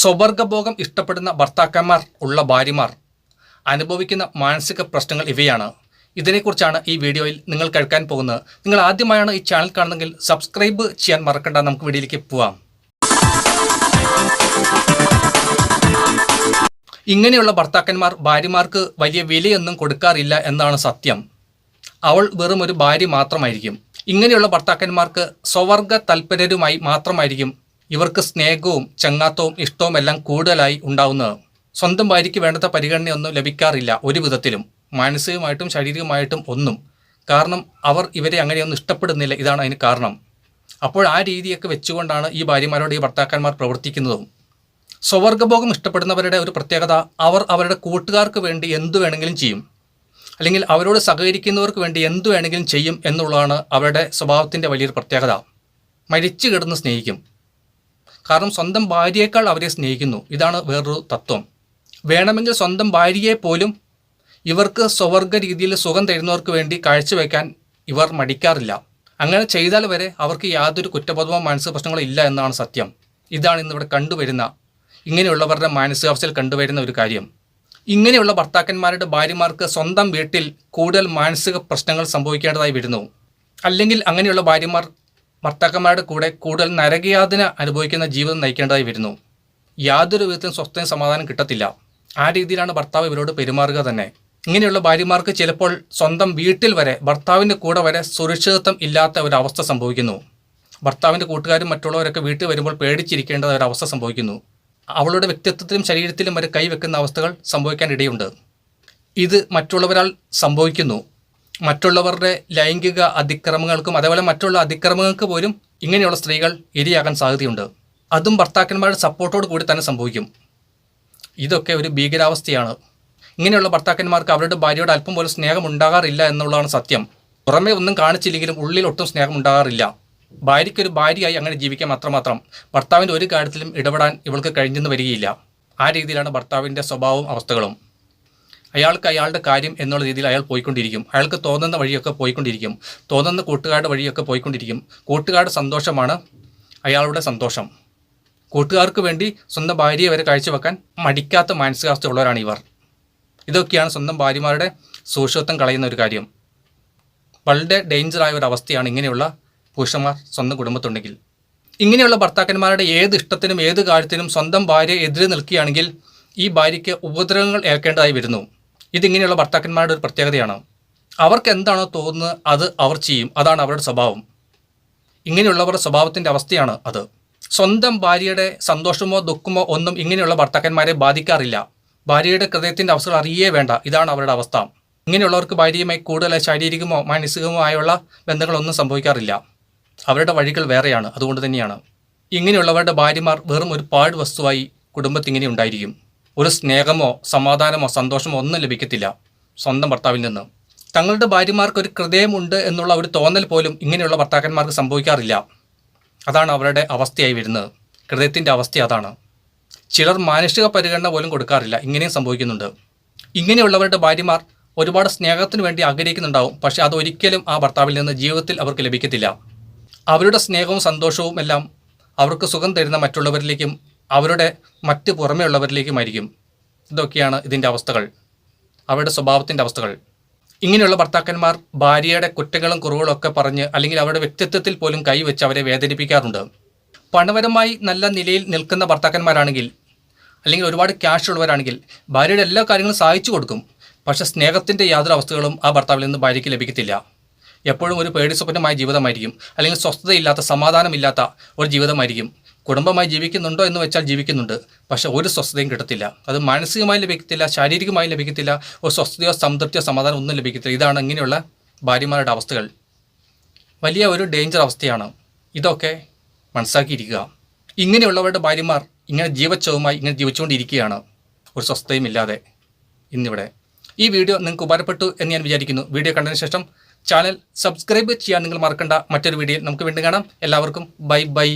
സ്വവർഗഭോഗം ഇഷ്ടപ്പെടുന്ന ഭർത്താക്കന്മാർ ഉള്ള ഭാര്യമാർ അനുഭവിക്കുന്ന മാനസിക പ്രശ്നങ്ങൾ ഇവയാണ്. ഇതിനെക്കുറിച്ചാണ് ഈ വീഡിയോയിൽ നിങ്ങൾ കേൾക്കാൻ പോകുന്നത്. നിങ്ങൾ ആദ്യമായാണ് ഈ ചാനൽ കാണുന്നതെങ്കിൽ സബ്സ്ക്രൈബ് ചെയ്യാൻ മറക്കണ്ട. നമുക്ക് വീഡിയോയിലേക്ക് പോവാം. ഇങ്ങനെയുള്ള ഭർത്താക്കന്മാർ ഭാര്യമാർക്ക് വലിയ വിലയൊന്നും കൊടുക്കാറില്ല എന്നാണ് സത്യം. അവൾ വെറും ഒരു ഭാര്യ മാത്രമായിരിക്കും. ഇങ്ങനെയുള്ള ഭർത്താക്കന്മാർക്ക് സ്വവർഗ തൽപരരുമായി മാത്രമായിരിക്കും ഇവർക്ക് സ്നേഹവും ചങ്ങാത്തവും ഇഷ്ടവും എല്ലാം കൂടുതലായി ഉണ്ടാവുന്നത്. സ്വന്തം ഭാര്യയ്ക്ക് വേണ്ടത്ര പരിഗണനയൊന്നും ലഭിക്കാറില്ല ഒരു വിധത്തിലും. മാനസികമായിട്ടും ശാരീരികമായിട്ടും ഒന്നും. കാരണം അവർ ഇവരെ അങ്ങനെയൊന്നും ഇഷ്ടപ്പെടുന്നില്ല. ഇതാണ് അതിന് കാരണം. അപ്പോൾ ആ രീതിയൊക്കെ വെച്ചുകൊണ്ടാണ് ഈ ഭാര്യമാരോട് ഈ ഭർത്താക്കന്മാർ പ്രവർത്തിക്കുന്നതും. സ്വവർഗഭോഗം ഇഷ്ടപ്പെടുന്നവരുടെ ഒരു പ്രത്യേകത അവർ അവരുടെ കൂട്ടുകാർക്ക് വേണ്ടി എന്തു വേണമെങ്കിലും ചെയ്യും. അല്ലെങ്കിൽ അവരോട് സഹകരിക്കുന്നവർക്ക് വേണ്ടി എന്തു വേണമെങ്കിലും ചെയ്യും എന്നുള്ളതാണ് അവരുടെ സ്വഭാവത്തിന്റെ വലിയൊരു പ്രത്യേകത. മരിച്ചു കിടന്ന് സ്നേഹിക്കും. കാരണം സ്വന്തം ഭാര്യയേക്കാൾ അവരെ സ്നേഹിക്കുന്നു. ഇതാണ് വേറൊരു തത്വം. വേണമെങ്കിൽ സ്വന്തം ഭാര്യയെ പോലും ഇവർക്ക് സ്വവർഗ രീതിയിൽ സുഖം തരുന്നവർക്ക് വേണ്ടി കാഴ്ചവെക്കാൻ ഇവർ മടിക്കാറില്ല. അങ്ങനെ ചെയ്താൽ വരെ അവർക്ക് യാതൊരു കുറ്റബോധമോ മാനസിക പ്രശ്നങ്ങളോ ഇല്ല എന്നാണ് സത്യം. ഇതാണ് ഇന്നിവിടെ കണ്ടുവരുന്ന ഇങ്ങനെയുള്ളവരുടെ മാനസികാവസ്ഥയിൽ കണ്ടുവരുന്ന ഒരു കാര്യം. ഇങ്ങനെയുള്ള ഭർത്താക്കന്മാരുടെ ഭാര്യമാർക്ക് സ്വന്തം വീട്ടിൽ കൂടുതൽ മാനസിക പ്രശ്നങ്ങൾ സംഭവിക്കേണ്ടതായി വരുന്നു. അല്ലെങ്കിൽ അങ്ങനെയുള്ള ഭാര്യമാർ ഭർത്താക്കന്മാരുടെ കൂടെ കൂടുതൽ നരകയാതന അനുഭവിക്കുന്ന ജീവിതം നയിക്കേണ്ടതായി വരുന്നു. യാതൊരു വിധത്തിലും സ്വസ്ഥയും സമാധാനം കിട്ടത്തില്ല. ആ രീതിയിലാണ് ഭർത്താവ് ഇവരോട് പെരുമാറുക തന്നെ. ഇങ്ങനെയുള്ള ഭാര്യമാർക്ക് ചിലപ്പോൾ സ്വന്തം വീട്ടിൽ വരെ ഭർത്താവിന്റെ കൂടെ വരെ സുരക്ഷിതത്വം ഇല്ലാത്ത ഒരവസ്ഥ സംഭവിക്കുന്നു. ഭർത്താവിന്റെ കൂട്ടുകാരും മറ്റുള്ളവരൊക്കെ വീട്ടിൽ വരുമ്പോൾ പേടിച്ചിരിക്കേണ്ട ഒരവസ്ഥ സംഭവിക്കുന്നു. അവളുടെ വ്യക്തിത്വത്തിലും ശരീരത്തിലും വരെ കൈവെക്കുന്ന അവസ്ഥകൾ സംഭവിക്കാൻ ഇടയുണ്ട് ഇത് മറ്റുള്ളവരാൽ സംഭവിക്കുന്നു. മറ്റുള്ളവരുടെ ലൈംഗിക അതിക്രമങ്ങൾക്കും അതേപോലെ മറ്റുള്ള അതിക്രമങ്ങൾക്ക് പോലും ഇങ്ങനെയുള്ള സ്ത്രീകൾ ഇരയാകാൻ സാധ്യതയുണ്ട്. അതും ഭർത്താക്കന്മാരുടെ സപ്പോർട്ടോട് കൂടി തന്നെ സംഭവിക്കും. ഇതൊക്കെ ഒരു ഭീകരാവസ്ഥയാണ്. ഇങ്ങനെയുള്ള ഭർത്താക്കന്മാർക്ക് അവരുടെ ഭാര്യയോട് അല്പം പോലും സ്നേഹം ഉണ്ടാകാറില്ല എന്നുള്ളതാണ് സത്യം. പുറമേ ഒന്നും കാണിച്ചില്ലെങ്കിലും ഉള്ളിൽ ഒട്ടും സ്നേഹം ഉണ്ടാകാറില്ല. ഭാര്യയ്ക്കൊരു ഭാര്യയായി അങ്ങനെ ജീവിക്കാൻ അത്രമാത്രം ഭർത്താവിന്റെ ഒരു കാര്യത്തിലും ഇടപെടാൻ ഇവൾക്ക് കഴിഞ്ഞെന്ന് വരികയില്ല. ആ രീതിയിലാണ് ഭർത്താവിന്റെ സ്വഭാവവും അവസ്ഥകളും. അയാൾക്ക് അയാളുടെ കാര്യം എന്നുള്ള രീതിയിൽ അയാൾ പോയിക്കൊണ്ടിരിക്കും. അയാൾക്ക് തോന്നുന്ന വഴിയൊക്കെ പോയിക്കൊണ്ടിരിക്കും. തോന്നുന്ന കൂട്ടുകാരുടെ വഴിയൊക്കെ പോയിക്കൊണ്ടിരിക്കും. കൂട്ടുകാരുടെ സന്തോഷമാണ് അയാളുടെ സന്തോഷം. കൂട്ടുകാർക്ക് വേണ്ടി സ്വന്തം ഭാര്യയെ വരെ കാഴ്ചവെക്കാൻ മടിക്കാത്ത മാനസികാവസ്ഥ ഉള്ളവരാണ് ഇവർ. ഇതൊക്കെയാണ് സ്വന്തം ഭാര്യമാരുടെ സൂക്ഷിത്വം കളയുന്ന ഒരു കാര്യം. വളരെ ഡേഞ്ചറായ ഒരു അവസ്ഥയാണ് ഇങ്ങനെയുള്ള പുരുഷന്മാർ സ്വന്തം കുടുംബത്തുണ്ടെങ്കിൽ. ഇങ്ങനെയുള്ള ഭർത്താക്കന്മാരുടെ ഏത് ഇഷ്ടത്തിനും ഏത് കാര്യത്തിനും സ്വന്തം ഭാര്യ എതിരെ നിൽക്കുകയാണെങ്കിൽ ഈ ഭാര്യയ്ക്ക് ഉപദ്രവങ്ങൾ ഏൽക്കേണ്ടതായി വരുന്നു. ഇതിങ്ങനെയുള്ള ഭർത്താക്കന്മാരുടെ ഒരു പ്രത്യേകതയാണ്. അവർക്ക് എന്താണോ തോന്നുന്നത് അത് അവർ ചെയ്യും. അതാണ് അവരുടെ സ്വഭാവം. ഇങ്ങനെയുള്ളവരുടെ സ്വഭാവത്തിന്റെ അവസ്ഥയാണ് അത്. സ്വന്തം ഭാര്യയുടെ സന്തോഷമോ ദുഃഖമോ ഒന്നും ഇങ്ങനെയുള്ള ഭർത്താക്കന്മാരെ ബാധിക്കാറില്ല. ഭാര്യയുടെ ഹൃദയത്തിന്റെ അവസ്ഥകൾ അറിയേ വേണ്ട. ഇതാണ് അവരുടെ അവസ്ഥ. ഇങ്ങനെയുള്ളവർക്ക് ഭാര്യയുമായി കൂടുതൽ ശാരീരികമോ മാനസികമോ ആയുള്ള ബന്ധങ്ങളൊന്നും സംഭവിക്കാറില്ല. അവരുടെ വഴികൾ വേറെയാണ്. അതുകൊണ്ട് തന്നെയാണ്. ഇങ്ങനെയുള്ളവരുടെ ഭാര്യമാർ വെറും ഒരു പാട് വസ്തുവായി കുടുംബത്തിങ്ങനെ ഉണ്ടായിരിക്കും. ഒരു സ്നേഹമോ സമാധാനമോ സന്തോഷമോ ഒന്നും ലഭിക്കത്തില്ല സ്വന്തം ഭർത്താവിൽ നിന്ന്. തങ്ങളുടെ ഭാര്യമാർക്ക് ഒരു ഹൃദയമുണ്ട് എന്നുള്ള ഒരു തോന്നൽ പോലും ഇങ്ങനെയുള്ള ഭർത്താക്കന്മാർക്ക് സംഭവിക്കാറില്ല. അതാണ് അവരുടെ അവസ്ഥയായി വരുന്നത്. ഹൃദയത്തിന്റെ അവസ്ഥ അതാണ്. ചിലർ മാനുഷിക പരിഗണന പോലും കൊടുക്കാറില്ല. ഇങ്ങനെയും സംഭവിക്കുന്നുണ്ട്. ഇങ്ങനെയുള്ളവരുടെ ഭാര്യമാർ ഒരുപാട് സ്നേഹത്തിന് വേണ്ടി ആഗ്രഹിക്കുന്നുണ്ടാവും. പക്ഷേ അതൊരിക്കലും ആ ഭർത്താവിൽ നിന്ന് ജീവിതത്തിൽ അവർക്ക് ലഭിക്കത്തില്ല. അവരുടെ സ്നേഹവും സന്തോഷവും എല്ലാം അവർക്ക് സുഖം തരുന്ന മറ്റുള്ളവരിലേക്കും അവരുടെ മറ്റ് പുറമേ ഉള്ളവരിലേക്കുമായിരിക്കും ഇതൊക്കെയാണ് ഇതിന്റെ അവസ്ഥകൾ. അവരുടെ സ്വഭാവത്തിന്റെ അവസ്ഥകൾ. ഇങ്ങനെയുള്ള ഭർത്താക്കന്മാർ ഭാര്യയുടെ കുറ്റങ്ങളും കുറവുകളൊക്കെ പറഞ്ഞ് അല്ലെങ്കിൽ അവരുടെ വ്യക്തിത്വത്തിൽ പോലും കൈവച്ച് അവരെ വേദനിപ്പിക്കാറുണ്ട്. പണപരമായി നല്ല നിലയിൽ നിൽക്കുന്ന ഭർത്താക്കന്മാരാണെങ്കിൽ അല്ലെങ്കിൽ ഒരുപാട് ക്യാഷ് ഉള്ളവരാണെങ്കിൽ ഭാര്യയുടെ എല്ലാ കാര്യങ്ങളും സഹായിച്ചു കൊടുക്കും. പക്ഷേ സ്നേഹത്തിന്റെ യാതൊരു അവസ്ഥകളും ആ ഭർത്താവിൽ നിന്ന് ഭാര്യയ്ക്ക് ലഭിക്കത്തില്ല. എപ്പോഴും ഒരു പേടി സ്വപ്നമായ ജീവിതമായിരിക്കും. അല്ലെങ്കിൽ സ്വസ്ഥതയില്ലാത്ത സമാധാനമില്ലാത്ത ഒരു ജീവിതമായിരിക്കും. കുടുംബമായി ജീവിക്കുന്നുണ്ടോ എന്ന് വെച്ചാൽ ജീവിക്കുന്നുണ്ട്. പക്ഷേ ഒരു സ്വസ്ഥതയും കിട്ടത്തില്ല. അത് മാനസികമായി ലഭിക്കത്തില്ല ശാരീരികമായി ലഭിക്കത്തില്ല ഒരു സ്വസ്ഥതയോ സംതൃപ്തിയോ സമാധാനം ഒന്നും ലഭിക്കത്തില്ല. ഇതാണ് ഇങ്ങനെയുള്ള ഭാര്യമാരുടെ അവസ്ഥകൾ. വലിയ ഒരു ഡേഞ്ചർ അവസ്ഥയാണ്. ഇതൊക്കെ മനസ്സാക്കിയിരിക്കുക ഇങ്ങനെയുള്ളവരുടെ ഭാര്യമാർ ഇങ്ങനെ ജീവച്ചവുമായി ഇങ്ങനെ ജീവിച്ചുകൊണ്ടിരിക്കുകയാണ്. ഒരു സ്വസ്ഥയും ഇല്ലാതെ ഇന്നിവിടെ. ഈ വീഡിയോ നിങ്ങൾക്ക് ഉപകാരപ്പെട്ടു എന്ന് ഞാൻ വിചാരിക്കുന്നു. വീഡിയോ കണ്ടതിന് ശേഷം ചാനൽ സബ്സ്ക്രൈബ് ചെയ്യാൻ നിങ്ങൾ മറക്കണ്ട. മറ്റൊരു വീഡിയോയിൽ നമുക്ക് വീണ്ടും കാണാം. എല്ലാവർക്കും ബൈ ബൈ.